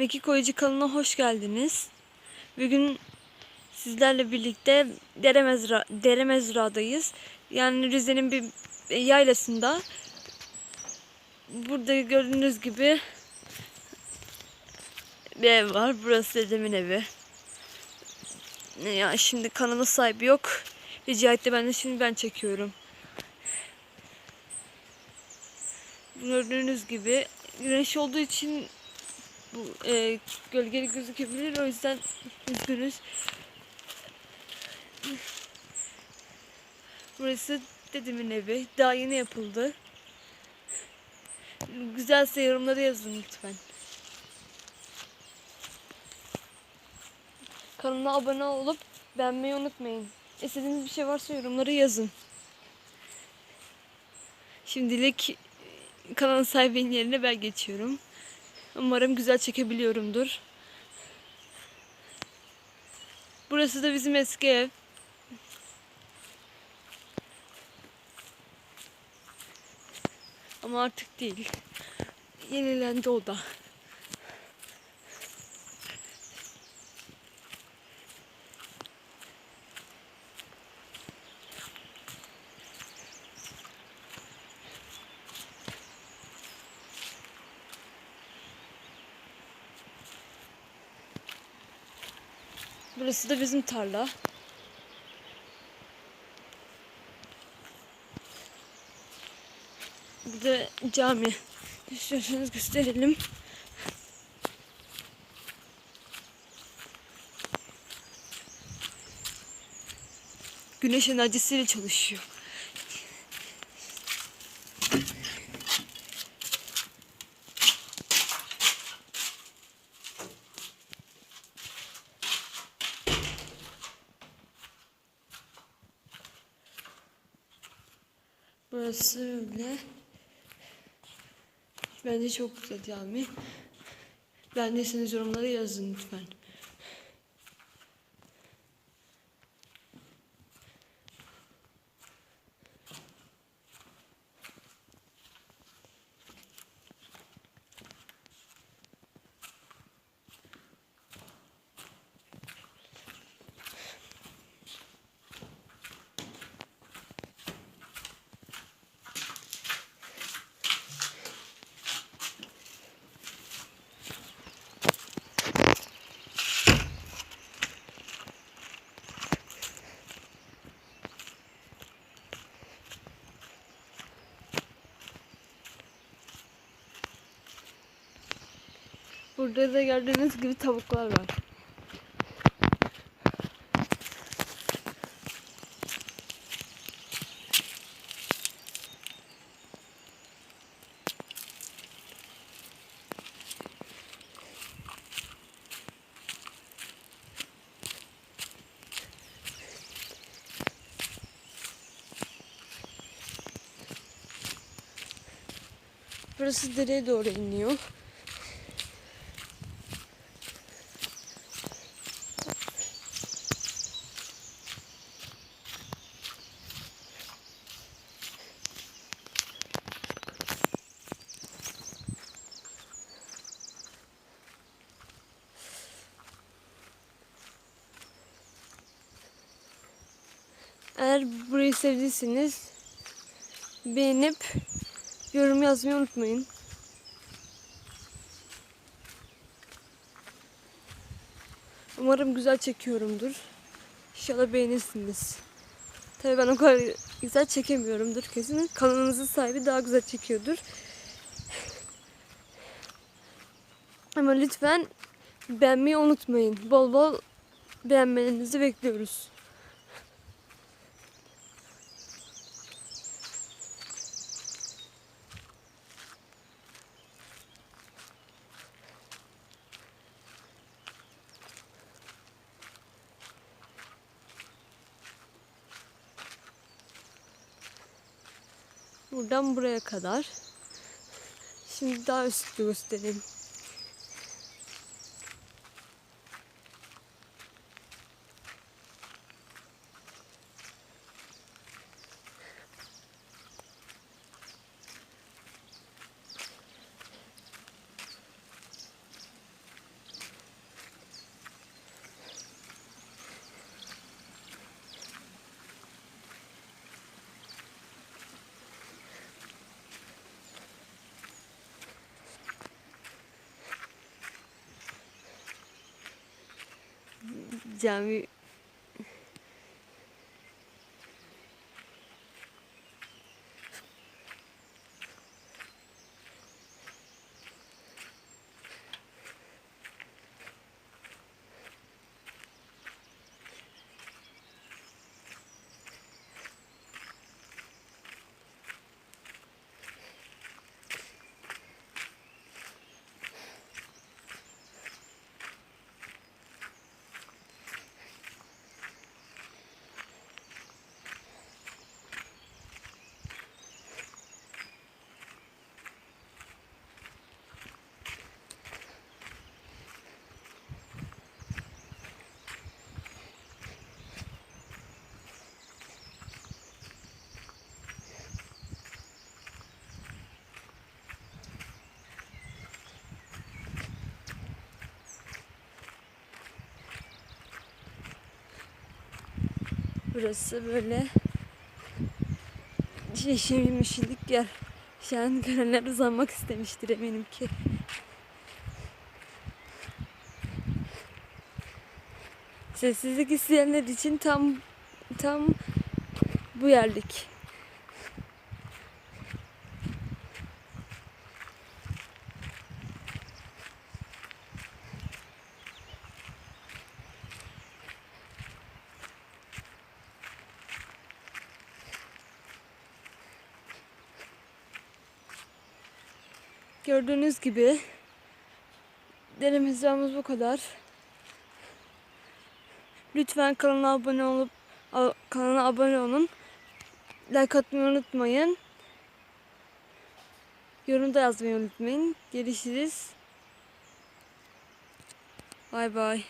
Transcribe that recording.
Meki Koyucu kanalına hoş geldiniz. Bugün sizlerle birlikte Deremezra, Deremezra'dayız. Yani Rize'nin bir yaylasında. Burada gördüğünüz gibi bir ev var. Burası dedemin evi. Ya şimdi kanalın sahibi yok. Rica etti ben de şimdi ben çekiyorum. Gördüğünüz gibi güneş olduğu için bu e, gölgeli gözükebilir o yüzden üzgünüz. Burası dedemin evi. Daha yeni yapıldı. Güzelse yorumları yazın lütfen. Kanala abone olup beğenmeyi unutmayın. İstediğiniz bir şey varsa yorumları yazın. Şimdilik kanalın sahibinin yerine ben geçiyorum. Umarım güzel çekebiliyorumdur. Burası da bizim eski ev. Ama artık değil. Yenilendi o da. Burası da bizim tarla. Bir de cami. İstiyorsanız gösterelim. Güneş enerjisiyle çalışıyor. Burası öyle. Bence çok güzel cami. Beğendiyseniz yorumlara yazın lütfen. Burada da gördüğünüz gibi tavuklar var. Burası dereye doğru iniyor. Eğer burayı sevdiyseniz beğenip yorum yazmayı unutmayın. Umarım güzel çekiyorumdur. İnşallah beğenirsiniz. Tabii ben o kadar güzel çekemiyorumdur kesin. Kanalınızın sahibi daha güzel çekiyordur. Ama lütfen beğenmeyi unutmayın. Bol bol beğenmelerinizi bekliyoruz. Buradan buraya kadar. Şimdi daha üstü göstereyim. Cami Burası böyle yeşil yeşillik yer. An görenler uzanmak istemiştir eminim ki. Sessizlik isteyenler için tam tam bu yerlik. Gördüğünüz gibi denemizlerimiz bu kadar. Lütfen kanala abone olup kanala abone olun. Like atmayı unutmayın. Yorumda yazmayı unutmayın. Görüşürüz. Bay bay.